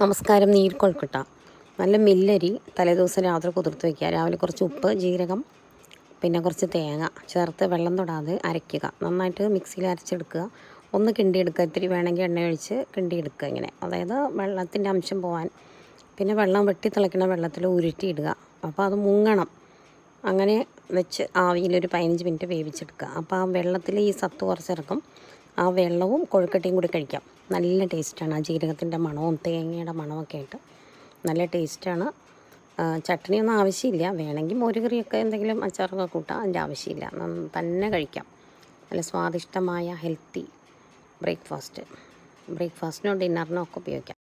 നമസ്കാരം നീർക്കൊഴുക്കട്ട നല്ല മില്ലരി തലേദിവസം രാത്രി കുതിർത്ത് വയ്ക്കുക രാവിലെ കുറച്ച് ഉപ്പ് ജീരകം പിന്നെ കുറച്ച് തേങ്ങ ചേർത്ത് വെള്ളം തൊടാതെ അരയ്ക്കുക. നന്നായിട്ട് മിക്സിയിൽ അരച്ചെടുക്കുക. ഒന്ന് കിണ്ടിയെടുക്കുക. ഇത്തിരി വേണമെങ്കിൽ എണ്ണ ഒഴിച്ച് കിണ്ടിയെടുക്കുക ഇങ്ങനെ. അതായത് വെള്ളത്തിന്റെ അംശം പോകാൻ പിന്നെ വെള്ളം വെട്ടി തിളയ്ക്കുന്ന വെള്ളത്തിൽ ഉരുട്ടിയിടുക. അപ്പോൾ അത് മുങ്ങണം. അങ്ങനെ വെച്ച് ആവിയിലൊരു പതിനഞ്ച് മിനിറ്റ് വേവിച്ചെടുക്കുക. അപ്പോൾ ആ വെള്ളത്തിൽ ഈ സത്ത് കുറച്ചിറക്കും. ആ വെള്ളവും കൊഴുക്കട്ടയും കൂടി കഴിക്കാം. നല്ല ടേസ്റ്റാണ്. ആ ജീരകത്തിന്റെ മണവും തേങ്ങയുടെ മണമൊക്കെ ആയിട്ട് നല്ല ടേസ്റ്റാണ്. ചട്നിയൊന്നും ആവശ്യമില്ല. വേണമെങ്കിൽ മോരുകറിയൊക്കെ എന്തെങ്കിലും അച്ചാറൊക്കെ കൂട്ടാം. അതിന്റെ ആവശ്യമില്ല. തന്നെ കഴിക്കാം. നല്ല സ്വാദിഷ്ടമായ ഹെൽത്തി ബ്രേക്ക്ഫാസ്റ്റ്. ബ്രേക്ക്ഫാസ്റ്റിനോ ഡിന്നറിനോ ഒക്കെ ഉപയോഗിക്കാം.